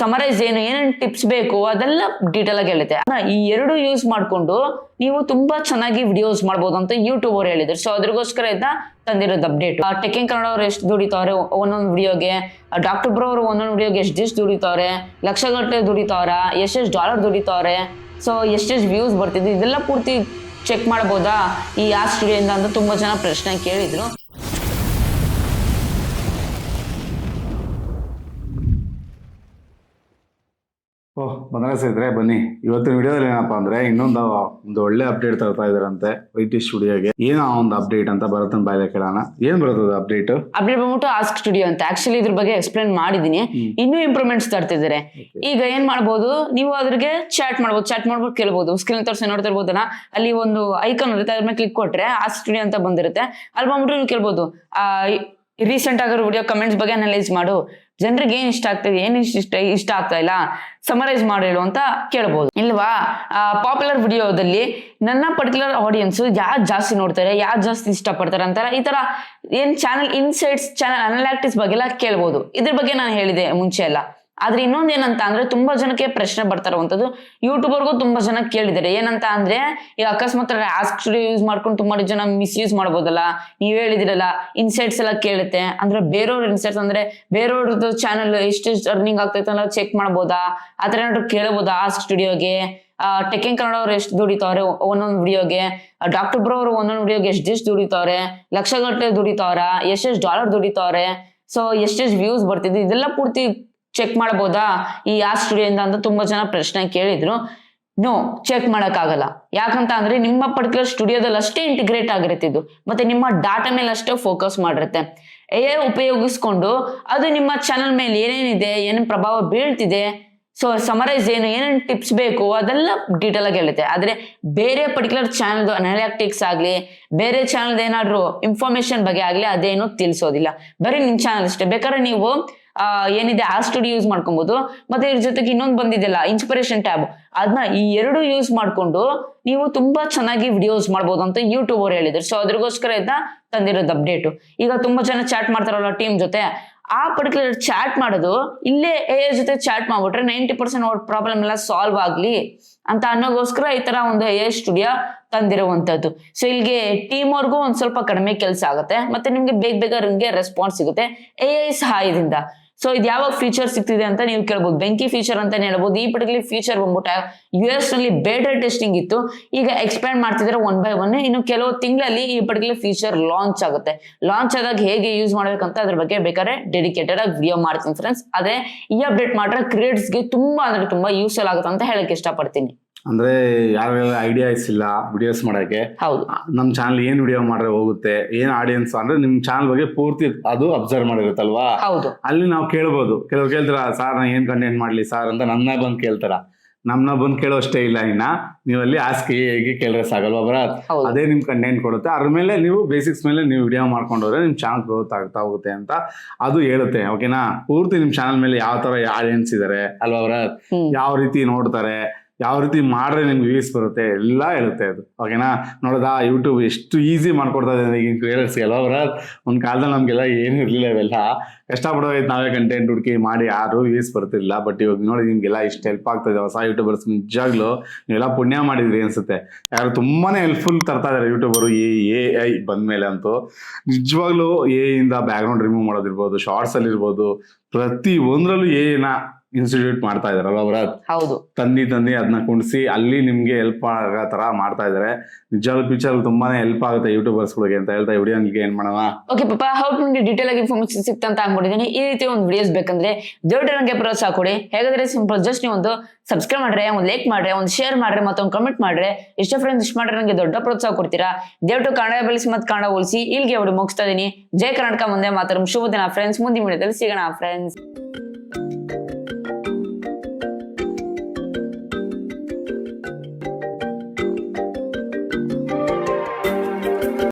Summarise ಏನು, ಏನೇನು tips ಬೇಕು ಅದೆಲ್ಲ ಡೀಟೇಲ್ ಆಗಿ ಹೇಳುತ್ತೆ ಈ ಎರಡು ಯೂಸ್ ಮಾಡ್ಕೊಂಡು ನೀವು ತುಂಬಾ ಚೆನ್ನಾಗಿ ವಿಡಿಯೋಸ್ ಮಾಡ್ಬೋದು ಅಂತ ಯೂಟ್ಯೂಬ್ ಅವ್ರು ಹೇಳಿದ್ರು. ಸೊ ಅದ್ರಗೋಸ್ಕರ ಇದ್ದ ತಂದಿರೋದು ಅಪ್ಡೇಟ್ ಟೆಕ್ಕಿಂಗ್ ಕನ್ನಡ ಅವ್ರು ಎಷ್ಟು ದುಡಿತಾವ್ರೆ ಒಂದೊಂದು ವಿಡಿಯೋಗೆ ಡಾಕ್ಟರ್ ಬ್ರೋ ಅವರು ಒಂದೊಂದು ವಿಡಿಯೋಗೆ ಎಷ್ಟು ದಿವ್ಸ ದುಡಿತಾವ್ರೆ ಲಕ್ಷಗಟ್ಟಲೆ ದುಡಿತಾವ್ರ ಎಷ್ಟೆಷ್ಟು ಡಾಲರ್ ದುಡಿತಾವ್ರೆ ಸೊ ಎಷ್ಟೆಷ್ಟು ವ್ಯೂಸ್ ಬರ್ತಿದ್ದು ಇದೆಲ್ಲ ಪೂರ್ತಿ ಚೆಕ್ ಮಾಡ್ಬೋದಾ? ಈ ಆ ಸ್ಟುಡಿಯೋಯಿಂದ ಅಂತ ತುಂಬಾ ಜನ ಪ್ರಶ್ನೆ ಕೇಳಿದ್ರು. ಓಹ್ ಬಂದ್ರೆ ಇದ್ರೆ ಬನ್ನಿ. ಇವತ್ತಿನ ವಿಡಿಯೋದಲ್ಲಿ ಏನಪ್ಪಾ ಅಂದ್ರೆ ಇನ್ನೊಂದು ಒಂದು ಒಳ್ಳೆ ಅಪ್ಡೇಟ್ ತರ್ತಾ ಇದಾರಂತೆ ವೈ ಟಿ ಸ್ಟುಡಿಯೋಗೆ ಏನೋ ಒಂದು ಅಪ್ಡೇಟ್ ಅಂತ ಭರತನ್ ಬಾಯ್ಲೆ ಕೇಳೋಣ. ಏನ್ ಬರುತ್ತದೆ ಅಪ್ಡೇಟ್ ಅಪ್ಡೇಟ್ ಬಂದ್ಬಿಟ್ಟು ಆಸ್ಕ್ ಸ್ಟುಡಿಯೋ ಅಂತ. ಆಕ್ಚುಲಿ ಇದ್ರ ಬಗ್ಗೆ ಎಕ್ಸ್ಪ್ಲೇನ್ ಮಾಡಿದೀನಿ. ಇನ್ನೂ ಇಂಪ್ರೂವ್ಮೆಂಟ್ಸ್ ತರ್ತಿದ್ದಾರೆ ಈಗ ಏನ್ ಮಾಡ್ಬೋದು? ನೀವು ಅದ್ರಿಗೆ ಚಾಟ್ ಮಾಡ್ಬೋದು. ಚಾಟ್ ಮಾಡ್ಬೋದು ಕೇಳ್ಬೋದು. ಸ್ಕ್ರೀನ್ ತೋರಿಸಿ ನೋಡ್ತಿರ್ಬೋದಲ್ಲ ಅಲ್ಲಿ ಒಂದು ಐಕಾನ್ ಇರುತ್ತೆ ಅದ್ರ ಮೇಲೆ ಕ್ಲಿಕ್ ಕೊಟ್ರೆ ಆಸ್ಕ್ ಸ್ಟುಡಿಯೋ ಅಂತ ಬಂದಿರುತ್ತೆ. ಅಲ್ಲಿ ಬಂದ್ಬಿಟ್ಟು ನೀವು ಕೇಳ್ಬೋದು. ಆ ರೀಸೆಂಟ್ ಆಗಿರೋ ವಿಡಿಯೋ ಕಮೆಂಟ್ಸ್ ಬಗ್ಗೆ ಅನಲೈಸ್ ಮಾಡು. ಜನರಿಗೆ ಏನ್ ಇಷ್ಟ ಆಗ್ತಿದೆ, ಏನ್ ಇಷ್ಟ ಇಷ್ಟ ಇಷ್ಟ ಆಗ್ತಾ ಇಲ್ಲ ಸಮರೈಸ್ ಹೇಳು ಅಂತ ಕೇಳ್ಬೋದು. ಇಲ್ವಾ? ಪಾಪ್ಯುಲರ್ ವಿಡಿಯೋದಲ್ಲಿ ನನ್ನ ಪರ್ಟಿಕ್ಯುಲರ್ ಆಡಿಯನ್ಸ್ ಯಾರು ಜಾಸ್ತಿ ನೋಡ್ತಾರೆ, ಯಾರು ಜಾಸ್ತಿ ಇಷ್ಟಪಡ್ತಾರೆ ಅಂತಾರೆ ಈ ತರ ಏನ್ ಚಾನಲ್ ಇನ್ಸೈಟ್ಸ್ ಚಾನಲ್ ಅನಲಾಕ್ಟಿಕ್ಸ್ ಬಗ್ಗೆ ಎಲ್ಲ ಕೇಳ್ಬೋದು. ಇದ್ರ ಬಗ್ಗೆ ನಾನು ಹೇಳಿದೆ ಮುಂಚೆ ಎಲ್ಲ. ಆದ್ರೆ ಇನ್ನೊಂದ್ ಏನಂತ ಅಂದ್ರೆ ತುಂಬಾ ಜನಕ್ಕೆ ಪ್ರಶ್ನೆ ಬರ್ತಾ ಇರುವಂತದ್ದು. ಯೂಟ್ಯೂಬರ್ಗೂ ತುಂಬಾ ಜನ ಕೇಳಿದ್ದಾರೆ. ಏನಂತ ಅಂದ್ರೆ, ಈಗ ಅಕಸ್ಮಾತ್ ಆಸ್ಕ್ ಯೂಸ್ ಮಾಡ್ಕೊಂಡು ತುಂಬಾ ಜನ ಮಿಸ್ಯೂಸ್ ಮಾಡ್ಬೋದಲ್ಲ? ನೀವ್ ಹೇಳಿದಿರಲ್ಲ ಇನ್ಸೈಟ್ಸ್ ಎಲ್ಲ ಕೇಳುತ್ತೆ. ಅಂದ್ರೆ ಬೇರೆಯವ್ರ ಇನ್ಸೈಟ್ಸ್ ಅಂದ್ರೆ ಬೇರೆಯವ್ರದ್ದು ಚಾನಲ್ ಎಷ್ಟೆಷ್ಟು ಅರ್ನಿಂಗ್ ಆಗ್ತೈತೆ ಅಂತ ಚೆಕ್ ಮಾಡ್ಬೋದಾ? ಆತರ ಏನಾದ್ರು ಕೇಳಬಹುದಾ ಆಸ್ಕ್ ಸ್ಟುಡಿಯೋಗೆ ಟೆಕ್ಕಿಂಗ್ ಕನ್ನಡ ಅವ್ರು ಎಷ್ಟು ದುಡಿತಾವ್ರೆ ಒಂದೊಂದು ವಿಡಿಯೋಗೆ ಡಾಕ್ಟರ್ ಬ್ರೋ ಅವರು ಒಂದೊಂದು ವಿಡಿಯೋಗೆ ಎಷ್ಟು ಎಷ್ಟು ದುಡಿತಾವ್ರೆ ಲಕ್ಷಗಟ್ಟಲೆ ದುಡಿತಾವ್ರ ಎಷ್ಟೆಷ್ಟು ಡಾಲರ್ ದುಡಿತಾವ್ರೆ ಸೊ ಎಷ್ಟೆಷ್ಟು ವ್ಯೂಸ್ ಬರ್ತಿದ್ದು ಇದೆಲ್ಲ ಪೂರ್ತಿ ಚೆಕ್ ಮಾಡ್ಬೋದಾ? ಈ ಆ ಸ್ಟುಡಿಯೋ ಅಂತ ತುಂಬಾ ಜನ ಪ್ರಶ್ನೆ ಕೇಳಿದ್ರು. ನೋ ಚೆಕ್ ಆಗಲ್ಲ ಯಾಕಂತ ಅಂದ್ರೆ ನಿಮ್ಮ ಪರ್ಟಿಕ್ಯುಲರ್ ಸ್ಟುಡಿಯೋದಲ್ಲಿ ಅಷ್ಟೇ ಇಂಟಿಗ್ರೇಟ್ ಆಗಿರುತ್ತೆ ಇದು. ಮತ್ತೆ ನಿಮ್ಮ ಡಾಟಾ ಮೇಲೆ ಅಷ್ಟೇ ಫೋಕಸ್ ಮಾಡಿರುತ್ತೆ. ಎ ಉಪಯೋಗಿಸ್ಕೊಂಡು ಅದು ನಿಮ್ಮ ಚಾನಲ್ ಮೇಲೆ ಏನೇನಿದೆ, ಏನೇನು ಪ್ರಭಾವ ಬೀಳ್ತಿದೆ ಸೊ ಸಮರೈಸ್ ಏನು, ಏನೇನು ಟಿಪ್ಸ್ ಬೇಕು, ಅದೆಲ್ಲ ಡೀಟೇಲ್ ಆಗಿ ಹೇಳುತ್ತೆ. ಆದ್ರೆ ಬೇರೆ ಪರ್ಟಿಕ್ಯುಲರ್ ಚಾನಲ್ದು ಅನಾಲಿಟಿಕ್ಸ್ ಆಗ್ಲಿ, ಬೇರೆ ಚಾನಲ್ದು ಏನಾದ್ರು ಇನ್ಫಾರ್ಮೇಶನ್ ಬಗ್ಗೆ ಆಗ್ಲಿ, ಅದೇನು ತಿಳಿಸೋದಿಲ್ಲ. ಬರೀ ನಿಮ್ ಚಾನಲ್ ಅಷ್ಟೇ. ಬೇಕಾದ್ರೆ ನೀವು ಏನಿದೆ, ಆ ಸ್ಟುಡಿಯೋ ಯೂಸ್ ಮಾಡ್ಕೊಬಹುದು ಮತ್ತೆ ಇದ್ರ ಜೊತೆಗೆ ಇನ್ನೊಂದು ಬಂದಿದೆಯಲ್ಲ ಇನ್ಸ್ಪಿರೇಷನ್ ಟ್ಯಾಬ್ ಅದನ್ನ ಈ ಎರಡು ಯೂಸ್ ಮಾಡ್ಕೊಂಡು ನೀವು ತುಂಬಾ ಚೆನ್ನಾಗಿ ವಿಡಿಯೋಸ್ ಮಾಡ್ಬೋದು ಅಂತ ಯೂಟ್ಯೂಬ್ ಅವ್ರು ಹೇಳಿದ್ರು. ಸೊ ಅದ್ರಗೋಸ್ಕರ ಇದನ್ನ ತಂದಿರೋದು ಅಪ್ಡೇಟ್ ಈಗ ತುಂಬಾ ಜನ ಚಾಟ್ ಮಾಡ್ತಾರಲ್ಲ ಟೀಮ್ ಜೊತೆ ಆ ಪರ್ಟಿಕ್ಯುಲರ್ ಚಾಟ್ ಮಾಡೋದು, ಇಲ್ಲೇ ಎ ಜೊತೆ ಚಾಟ್ ಮಾಡ್ಬಿಟ್ರೆ ನೈಂಟಿ ಪರ್ಸೆಂಟ್ ಅವ್ರ ಪ್ರಾಬ್ಲಮ್ ಎಲ್ಲ ಸಾಲ್ವ್ ಆಗ್ಲಿ ಅಂತ ಅನ್ನೋಗೋಸ್ಕರ ಈ ತರ ಒಂದು ಎ ಸ್ಟುಡಿಯೋ ತಂದಿರುವಂತದ್ದು ಸೊ ಇಲ್ಲಿಗೆ ಟೀಮ್ ಅವ್ರಿಗೂ ಒಂದ್ ಸ್ವಲ್ಪ ಕಡಿಮೆ ಕೆಲಸ ಆಗುತ್ತೆ, ಮತ್ತೆ ನಿಮ್ಗೆ ಬೇಗ ಬೇಗ ನಿಮ್ಗೆ ರೆಸ್ಪಾನ್ಸ್ ಸಿಗುತ್ತೆ ಎ ಐ ಸಹಾಯದಿಂದ. ಸೊ ಇದು ಯಾವಾಗ ಫೀಚರ್ ಸಿಗ್ತಿದೆ ಅಂತ ನೀವು ಕೇಳ್ಬೋದು. ಬೆಂಕಿ ಫೀಚರ್ ಅಂತ ಹೇಳ್ಬೋದು. ಈ ಪರ್ಟಿಕ್ಯುಲರ್ ಫೀಚರ್ ಬಂದ್ಬಿಟ್ಟು ಯು ಎಸ್ನಲ್ಲಿ ಬೇಟರ್ ಟೆಸ್ಟಿಂಗ್ ಇತ್ತು. ಈಗ ಎಕ್ಸ್ಪ್ಯಾಂಡ್ ಮಾಡ್ತಿದ್ರೆ ಒನ್ ಬೈ ಒನ್ ಇನ್ನು ಕೆಲವು ತಿಂಗಳಲ್ಲಿ ಈ ಪರ್ಟಿಕ್ಯುಲರ್ ಫೀಚರ್ ಲಾಂಚ್ ಆಗುತ್ತೆ. ಲಾಂಚ್ ಆದಾಗ ಹೇಗೆ ಯೂಸ್ ಮಾಡ್ಬೇಕಂತ ಅದ್ರ ಬಗ್ಗೆ ಬೇಕಾದ್ರೆ ಡೆಡಿಕೇಟೆಡ್ ಆಗಿ ವಿಡಿಯೋ ಮಾಡ್ತೀನಿ ಫ್ರೆಂಡ್ಸ್ ಅದೇ, ಈ ಅಪ್ಡೇಟ್ ಮಾಡಿದ್ರೆ ಕ್ರಿಯೇಟ್ಸ್ಗೆ ತುಂಬಾ ಅಂದ್ರೆ ತುಂಬಾ ಯೂಸ್ಫುಲ್ ಆಗುತ್ತೆ ಅಂತ ಹೇಳಕ್ ಇಷ್ಟಪಡ್ತೀನಿ. ಅಂದ್ರೆ ಯಾರ ಐಡಿಯಾಸ್ ಇಲ್ಲ ವಿಡಿಯೋಸ್ ಮಾಡಕ್ಕೆ ಹೌದು. ನಮ್ ಚಾನಲ್ ಏನ್ ವಿಡಿಯೋ ಮಾಡ್ರೆ ಹೋಗುತ್ತೆ ಏನ್ ಆಡಿಯನ್ಸ್ ಅಂದ್ರೆ ನಿಮ್ ಚಾನಲ್ ಬಗ್ಗೆ ಪೂರ್ತಿ ಅದು ಅಬ್ಸರ್ವ್ ಮಾಡಿರುತ್ತಲ್ವಾ? ಹೌದು. ಅಲ್ಲಿ ನಾವು ಕೇಳ್ಬೋದು. ಕೆಲವ್ರು ಕೇಳ್ತಾರ ಸರ್ ನಾ ಏನ್ ಕಂಟೆಂಟ್ ಮಾಡ್ಲಿ ಸರ್? ಅಂತ ನನ್ನ ಬಂದ್ ಕೇಳ್ತಾರ. ನಮ್ನ ಬಂದ್ ಕೇಳೋಷ್ಟೇ ಇಲ್ಲ ಇನ್ನ. ನೀವು ಅಲ್ಲಿ ಆಸ್ಕಿ ಹೇಗೆ ಕೇಳಿದ್ರೆ ಸಾಗಲ್ವಾ ಬರ ಅದೇ ನಿಮ್ ಕಂಟೆಂಟ್ ಕೊಡುತ್ತೆ. ಅದ್ರ ಮೇಲೆ ನೀವು ಬೇಸಿಕ್ಸ್ ಮೇಲೆ ನೀವು ವಿಡಿಯೋ ಮಾಡ್ಕೊಂಡು ಹೋದ್ರೆ ನಿಮ್ ಚಾನಲ್ ಗ್ರೋತ್ ಆಗ್ತಾ ಹೋಗುತ್ತೆ ಅಂತ ಅದು ಹೇಳುತ್ತೆ ಓಕೆನಾ ಪೂರ್ತಿ ನಿಮ್ ಚಾನಲ್ ಮೇಲೆ ಯಾವ ತರ ಆಡಿಯನ್ಸ್ ಇದಾರೆ ಅಲ್ವಾ ಬರತ್ ಯಾವ ರೀತಿ ನೋಡ್ತಾರೆ ಯಾವ ರೀತಿ ಮಾಡ್ರೆ ನಿಮ್ಗೆ ವ್ಯೂಸ್ ಬರುತ್ತೆ ಎಲ್ಲ ಇರುತ್ತೆ ಅದು. ಓಕೆನಾ ನೋಡೋದಾ ಯೂಟ್ಯೂಬ್ ಎಷ್ಟು ಈಸಿ ಮಾಡ್ಕೊಡ್ತಾ ಇದೆ ಈಗಿನ ಕ್ರಿಯೇಟರ್ಸ್ ಎಲ್ಲವರ ಒಂದು ಕಾಲದಲ್ಲಿ ನಮಗೆಲ್ಲ ಏನು ಇರಲಿಲ್ಲ ಇವೆಲ್ಲ. ಕಷ್ಟಪಡೋದು ನಾವೇ ಕಂಟೆಂಟ್ ಹುಡುಕಿ ಮಾಡಿ ಯಾರು ವ್ಯೂಸ್ ಬರ್ತಿರಲಿಲ್ಲ. ಬಟ್ ಇವಾಗ ನೋಡಿ ನಿಮಗೆಲ್ಲ ಇಷ್ಟು ಹೆಲ್ಪ್ ಆಗ್ತದೆ ಹೊಸ ಯೂಟ್ಯೂಬರ್ಸ್ ನಿಜಾಗ್ಲೂ ನೀವೆಲ್ಲ ಪುಣ್ಯ ಮಾಡಿದ್ರಿ ಅನ್ಸುತ್ತೆ. ಯಾರು ತುಂಬಾನೇ ಹೆಲ್ಪ್ಫುಲ್ ತರ್ತಾ ಇದಾರೆ ಯೂಟ್ಯೂಬರು ಎ ಎ ಐ ಬಂದ್ಮೇಲೆ ಅಂತೂ. ನಿಜವಾಗ್ಲೂ ಎ ಇಂದ ಬ್ಯಾಕ್ಗ್ರೌಂಡ್ ರಿಮೂವ್ ಮಾಡೋದಿರ್ಬೋದು ಶಾರ್ಟ್ಸ್ ಅಲ್ಲಿ ಇರ್ಬೋದು ಪ್ರತಿ ಒಂದರಲ್ಲೂ ನ ಇನ್ಸ್ಟಿಟ್ಯೂಟ್ ಮಾಡ್ತಾ ಇದಾರಲ್ಲ ಅವರ ಹೌದು. ತಂದಿ ತಂದಿ ಅದನ್ನ ಕುಣಿಸಿ ಅಲ್ಲಿ ನಿಮ್ಗೆ ಹೆಲ್ಪ್ ಆಗೋ ತರ ಮಾಡ್ತಾ ಇದಾರೆ. ನಿಜವಾಗ್ಲೂ ಫ್ಯೂಚರ್ ತುಂಬಾನೇ ಹೆಲ್ಪ್ ಆಗುತ್ತೆ ಯೂಟ್ಯೂಬರ್ಸ್ ಗಳಿಗೆ ಅಂತ ಹೇಳ್ತಾ ವಿಡಿಯೋನಿಗೆ ಏನ್ ಮಾಡೋಣ. ಓಕೆ ಪಾಪ ಹೌಟ್ ನಿಮ್ಗೆ ಡೀಟೇಲ್ ಆಗಿ ಇನ್ಫಾರ್ಮೇಶನ್ ಸಿಕ್ತಂತ ಅನ್ಕೊಂಡಿದ್ದೀನಿ ಈ ರೀತಿ ಒಂದು ವಿಡಿಯೋಸ್ ಬೇಕಂದ್ರೆ ದೊಡ್ಡ ನನಗೆ ಪ್ರೋತ್ಸಾಹ ಕೊಡಿ ಹೇಗಾದ್ರೆ ಸಿಂಪಲ್ ಜಸ್ಟ್ ನೀವು ಒಂದು ಸಬ್ಸ್ಕ್ರೈಬ್ ಮಾಡ್ರೆ ಒಂದು ಲೈಕ್ ಮಾಡ್ರೆ ಒಂದು ಶೇರ್ ಮಾಡ್ರೆ ಮತ್ತೊಂದು ಕಮೆಂಟ್ ಮಾಡ್ರೆ ಇಷ್ಟ ಫ್ರೆಂಡ್ಸ್ ಇಷ್ಟ ಮಾಡ್ರೆ ನಂಗೆ ದೊಡ್ಡ ಪ್ರೋತ್ಸಾಹ ಕೊಡ್ತೀರಾ? ದಯವಿಟ್ಟು ಕನ್ನಡ ಬೆಳೆಸಿ ಮತ್ತೆ ಕನ್ನಡ ಉಳಿಸಿ ಇಲ್ಲಿಗೆ ಅವ್ರು ಮುಗಿಸ್ತಾ ಇದೀನಿ. ಜೈ ಕರ್ನಾಟಕ ಮುಂದೆ ಮಾತಾಡೋಣ ಶುಭ ದಿನ ಫ್ರೆಂಡ್ಸ್ ಮುಂದಿನ ವಿಡಿಯೋದಲ್ಲಿ ಸಿಗೋಣ ಫ್ರೆಂಡ್ಸ್